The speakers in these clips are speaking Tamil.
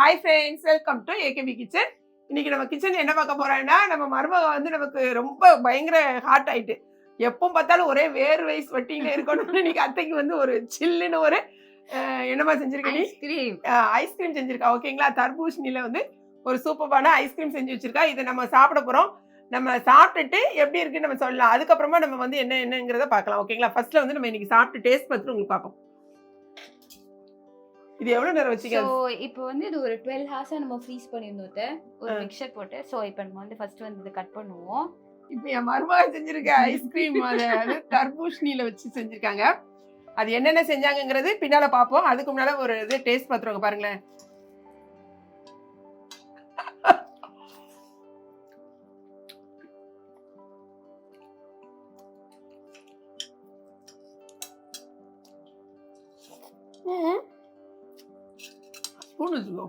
Hi friends welcome to AKB kitchen இன்னைக்கு நம்ம கிச்சன் என்ன பார்க்க போறோம்னா நம்ம மருமக வந்து நமக்கு ரொம்ப பயங்கர ஹாட் ஆயிட்டு. எப்போ பார்த்தாலும் ஒரே வேர் வைஸ் வட்டிங்களே இருக்கணும்னு இன்னைக்கு அத்தைக்கு வந்து ஒரு சில்லுன்னு ஒரு என்னமா செஞ்சிருக்க நீ? ஐஸ்கிரீம் ஐஸ்கிரீம் செஞ்சிருக்கா? ஓகேங்களா தர்பூசணியில வந்து ஒரு சூப்பரான ஐஸ்கிரீம் செஞ்சு வச்சிருக்கா. இதை நம்ம சாப்பிட போறோம். நம்ம சாப்பிட்டுட்டு எப்படி இருக்குன்னு நம்ம சொல்லலாம். அதுக்கப்புறமா நம்ம வந்து என்ன என்னங்கிறத பார்க்கலாம். ஓகேங்களா ஃபர்ஸ்ட்ல வந்து நம்ம இன்னைக்கு சாப்பிட்டு டேஸ்ட் பார்த்துட்டு உங்களுக்கு பார்ப்போம். இது எவ்வளவு நேரம் வச்சுக்க ஸோ இப்போ வந்து இது ஒரு டுவெல் ஹார்ஸாக நம்ம ஃப்ரீஸ் பண்ணியிருந்தோம் ஒரு. மிக்சர் போட்டு. ஸோ இப்போ நம்ம வந்து ஃபர்ஸ்ட் வந்து இதை கட் பண்ணுவோம். இப்ப என் மருமக செஞ்சிருக்க ஐஸ்கிரீம் அது அது தர்பூசணியில வச்சு செஞ்சிருக்காங்க. அது என்னென்ன செஞ்சாங்கங்கிறது பின்னால பார்ப்போம். அதுக்கு முன்னால ஒரு இது டேஸ்ட் பார்த்துருவாங்க பாருங்களேன். ஸ்பூன் வச்சுக்கோ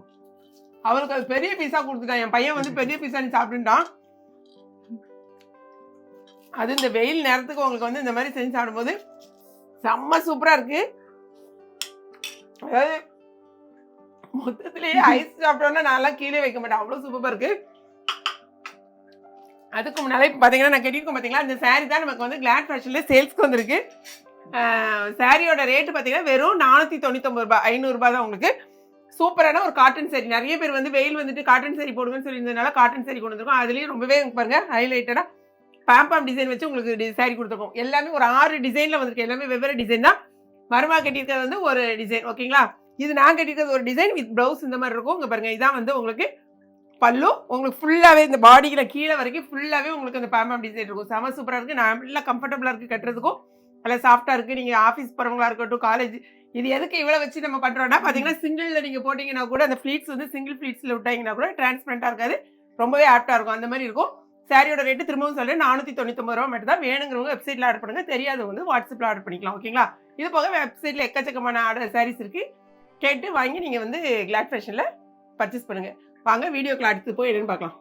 அவருக்கு அது பெரிய பீஸா கொடுத்துட்டான் என் பையன் வந்து பெரிய பீஸா நீ சாப்பிட்டுட்டான். அது இந்த வெயில் நேரத்துக்கு உங்களுக்கு வந்து இந்த மாதிரி செஞ்சு சாப்பிடும்போது செம்ம சூப்பரா இருக்கு. அதாவது மொத்தத்திலேயே ஐஸ் சாப்பிட்டோன்னா நான்லாம் கீழே வைக்க மாட்டேன். அவ்வளோ சூப்பராக இருக்கு. அதுக்கு முன்னாலே பார்த்தீங்கன்னா நான் கட்டியிருக்கோம் பார்த்தீங்களா இந்த saree தான் நமக்கு வந்து கிளாட் ஃபேஷனில் சேல்ஸ்க்கு வந்திருக்கு. சாரியோட ரேட்டு பார்த்தீங்கன்னா வெறும் நானூற்றி தொண்ணூத்தொம்பது ரூபாய் ஐநூறுரூபா தான் உங்களுக்கு. சூப்பரான ஒரு காட்டன் சாரி நிறைய பேர் வந்து வெயில் வந்துட்டு காட்டன் சாரி போடுங்கன்னு சொல்லியிருந்ததுனால காட்டன் saree கொண்டு வந்திருக்கோம் அதுலேயும் ரொம்பவே பாருங்க ஹைலைட்டடாக பேம்பாம் டிசைன் வச்சு உங்களுக்கு சாரி கொடுத்துருக்கோம். எல்லாமே ஒரு ஆறு டிசைனில் வந்திருக்கு. எல்லாமே வெவ்வேறு டிசைன் தான். மருமா கட்டியிருக்கிறது வந்து ஒரு டிசைன் ஓகேங்களா இது நான் கட்டியிருக்கிறது ஒரு டிசைன் வித் ப்ளவுஸ் இந்த மாதிரி இருக்கும். இங்கே பாருங்கள் இதான் வந்து உங்களுக்கு பல்லு. உங்களுக்கு ஃபுல்லாகவே இந்த பாடியில் கீழே வரைக்கும் ஃபுல்லாகவே உங்களுக்கு அந்த பேம்பாம் டிசைன் இருக்கும். செம சூப்பராக இருக்குது நல்லா கம்ஃபர்டபுளாக இருக்குது கட்டுறதுக்கும். நல்லா சாஃப்டாக இருக்குது நீங்கள் ஆஃபீஸ் போகிறவங்களா இருக்கட்டும் காலேஜ் இது எதுக்கு இவ்வளோ வச்சு நம்ம பண்ணுறோம்னா பார்த்தீங்கன்னா சிங்கிளில் நீங்கள் போட்டிங்கன்னா கூட அந்த ஃப்ளீட்ஸ் வந்து சிங்கிள் ஃப்ளீட்ஸில் விட்டாங்கன்னா கூட டிரான்ஸ்பரண்ட்டாக இருக்காது. ரொம்பவே ஆப்டாக இருக்கும். அந்த மாதிரி இருக்கும். சாரியோட ரேட்டு திரும்பவும் சொல்றேன் நானூற்றி தொண்ணூத்தொம்பது ரூபா மட்டும் தான் வேணுங்கிறவங்க வெப்சைட்டில் ஆர்டர் பண்ணுங்க. தெரியாது வந்து வாட்ஸ்அப்பில் ஆர்டர் பண்ணிக்கலாம். ஓகேங்களா இது போக வெப்சைட்டில் எக்கச்சக்கமான ஆர்டர் சாரீஸ் இருக்கு. கேட்டு வாங்கி நீங்கள் வந்து கிளாட் ஃபேஷனில் பர்ச்சேஸ் பண்ணுங்க. வாங்க வீடியோக்கில் அடுத்து போய் என்னன்னு பார்க்கலாம்.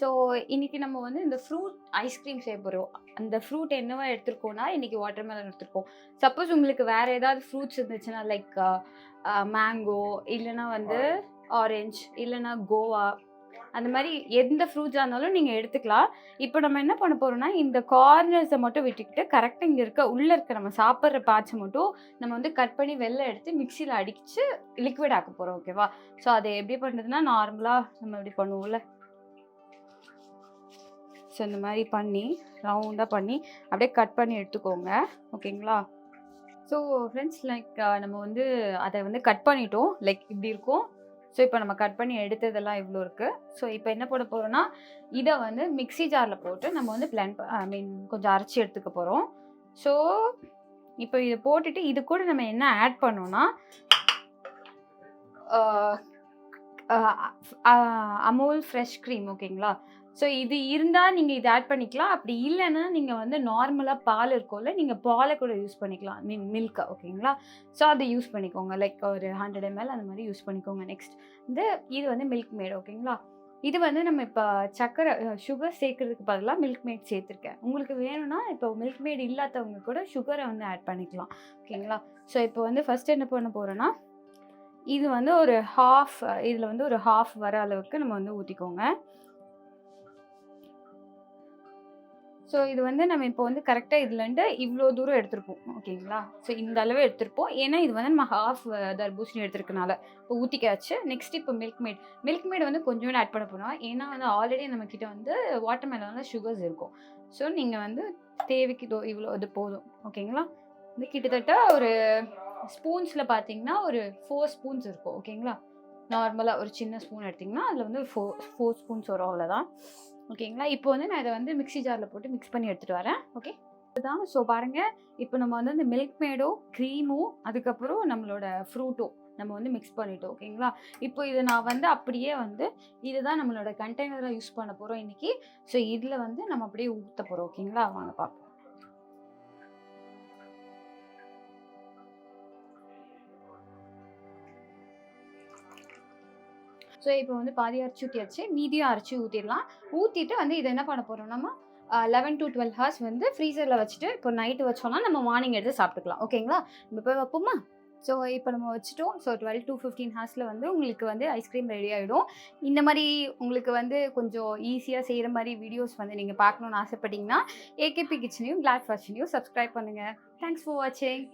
ஸோ இன்னைக்கு நம்ம வந்து இந்த ஃப்ரூட் ஐஸ்கிரீம் செய்ய போகிறோம் அந்த ஃப்ரூட் என்னவா எடுத்திருக்கோம்னா இன்னைக்கு வாட்டர் மெலன் எடுத்திருக்கோம். சப்போஸ் உங்களுக்கு வேற ஏதாவது ஃப்ரூட்ஸ் இருந்துச்சுன்னா லைக் மேங்கோ இல்லைன்னா வந்து ஆரஞ்சு இல்லைன்னா கோவா அந்த மாதிரி எந்த ஃப்ரூட்ஸாக இருந்தாலும் நீங்கள் எடுத்துக்கலாம். இப்போ நம்ம என்ன பண்ண போகிறோம்னா இந்த கார்னர்ஸை மட்டும் விட்டுக்கிட்டு கரெக்டாக இங்கே இருக்க உள்ளே இருக்க நம்ம சாப்பிட்ற பேட்சை மட்டும் நம்ம வந்து கட் பண்ணி வெளில எடுத்து மிக்சியில் அடிச்சு லிக்விட் ஆக்க போகிறோம் ஓகேவா ஸோ அதை எப்படி பண்ணுறதுன்னா நார்மலாக நம்ம எப்படி பண்ணுவோம்ல? ஸோ இந்த மாதிரி பண்ணி ரவுண்டாக பண்ணி அப்படியே கட் பண்ணி எடுத்துக்கோங்க ஓகேங்களா ஸோ ஃப்ரெண்ட்ஸ் லைக் நம்ம வந்து அதை வந்து கட் பண்ணிட்டோம் லைக் இப்படி இருக்கும் ஸோ இப்போ நம்ம கட் பண்ணி எடுத்ததெல்லாம் இவ்வளோ இருக்குது ஸோ இப்போ என்ன போட போகிறோம்னா இதை வந்து மிக்ஸி ஜாரில் போட்டு நம்ம வந்து பிளான் ஐ மீன் கொஞ்சம் அரைச்சி எடுத்துக்க போகிறோம் ஸோ இப்போ இதை போட்டுட்டு இது கூட நம்ம என்ன ஆட் பண்ணோம்னா அமூல் ஃப்ரெஷ் க்ரீம் ஓகேங்களா ஸோ இது இருந்தால் நீங்கள் இதை ஆட் பண்ணிக்கலாம். அப்படி இல்லைன்னா நீங்கள் வந்து நார்மலாக பால் இருக்கும்ல நீங்கள் பாலை கூட யூஸ் பண்ணிக்கலாம். மீன் மில்கை ஓகேங்களா ஸோ அதை யூஸ் பண்ணிக்கோங்க. லைக் ஒரு ஹண்ட்ரட் எம்எல் அந்த மாதிரி யூஸ் பண்ணிக்கோங்க நெக்ஸ்ட் இந்த இது வந்து மில்க் மேட் ஓகேங்களா இது வந்து நம்ம இப்போ சக்கரை சுகர் சேர்க்கறதுக்கு பதிலாக மில்க் மேட் சேர்த்துருக்கேன். உங்களுக்கு வேணும்னா இப்போ மில்க் மேட் இல்லாதவங்க கூட சுகரை வந்து ஆட் பண்ணிக்கலாம். ஓகேங்களா ஸோ இப்போ வந்து ஃபஸ்ட் என்ன பண்ண போகிறோன்னா இது வந்து ஒரு ஹாஃப் இதில் வந்து ஒரு ஹாஃப் வர அளவுக்கு நம்ம வந்து ஊற்றிக்கோங்க ஸோ இது வந்து நம்ம இப்போ வந்து கரெக்டாக இதுலேருந்து இவ்வளோ தூரம் எடுத்திருப்போம். ஓகேங்களா ஸோ இந்த அளவு எடுத்திருப்போம். ஏன்னா இது வந்து நம்ம ஹாஃப் தர்பூசணி எடுத்திருக்கனால. இப்போ ஊற்றிக்காச்சு நெக்ஸ்ட் இப்போ மில்க் மேட் மில்க் மேட் வந்து கொஞ்சோண்டு ஆட் பண்ண போகிறோம் ஏன்னா வந்து ஆல்ரெடி நம்மக்கிட்ட வந்து வாட்டர் மெலனில் சுகர்ஸ் இருக்கும். ஸோ நீங்கள் வந்து தேவைக்கு இதோ இவ்வளோ இது போதும். ஓகேங்களா இது கிட்டத்தட்ட ஒரு ஸ்பூன்ஸில் பார்த்தீங்கன்னா ஒரு ஃபோர் ஸ்பூன்ஸ் இருக்கும். ஓகேங்களா நார்மலாக ஒரு சின்ன ஸ்பூன் எடுத்திங்கன்னா அதில் வந்து ஃபோர் ஃபோர் ஸ்பூன்ஸ் வரும். அவ்வளோதான் ஓகேங்களா? இப்போ வந்து நான் இதை வந்து மிக்ஸி ஜாரில் போட்டு மிக்ஸ் பண்ணி எடுத்துகிட்டு வரேன். ஓகே? இதுதான். ஸோ பாருங்கள் இப்போ நம்ம வந்து இந்த மில்க் மேடோ க்ரீமோ அதுக்கப்புறம் நம்மளோட ஃப்ரூட்டோ நம்ம வந்து மிக்ஸ் பண்ணிட்டோம். ஓகேங்களா? இப்போ இதை நான் வந்து அப்படியே வந்து இதுதான் நம்மளோட கண்டெய்னராக யூஸ் பண்ண போகிறோம் இன்றைக்கி ஸோ இதில் வந்து நம்ம அப்படியே ஊற்ற போகிறோம் ஓகேங்களா? வாங்க பார்ப்போம் ஸோ இப்போ வந்து பாதி அரைச்சி ஊற்றியாச்சு மீதியும் அரைச்சி ஊற்றிடலாம் ஊற்றிட்டு வந்து இதை என்ன பண்ண போகிறோம் நம்ம? லெவன் டு டுவெல் ஹவர்ஸ் வந்து ஃப்ரீசரில் வச்சுட்டு இப்போ நைட்டு வச்சோம்னா நம்ம மார்னிங் எடுத்து சாப்பிட்டுக்கலாம். ஓகேங்களா நம்ம போய் வைப்போமா? ஸோ இப்போ நம்ம வச்சுட்டோம். ஸோ டுவெல் டு ஃபிஃப்டீன் ஹார்ஸில் வந்து உங்களுக்கு வந்து ஐஸ்கிரீம் ரெடி ஆகிடும் இந்த மாதிரி உங்களுக்கு வந்து கொஞ்சம் ஈஸியாக செய்கிற மாதிரி வீடியோஸ் வந்து நீங்கள் பார்க்கணுன்னு ஆசைப்பட்டீங்கன்னா ஏகேபி கிச்சனையும் கிளாட் ஃபேஷனையும் சப்ஸ்கிரைப் பண்ணுங்கள் தேங்க்ஸ் ஃபார் வாட்சிங்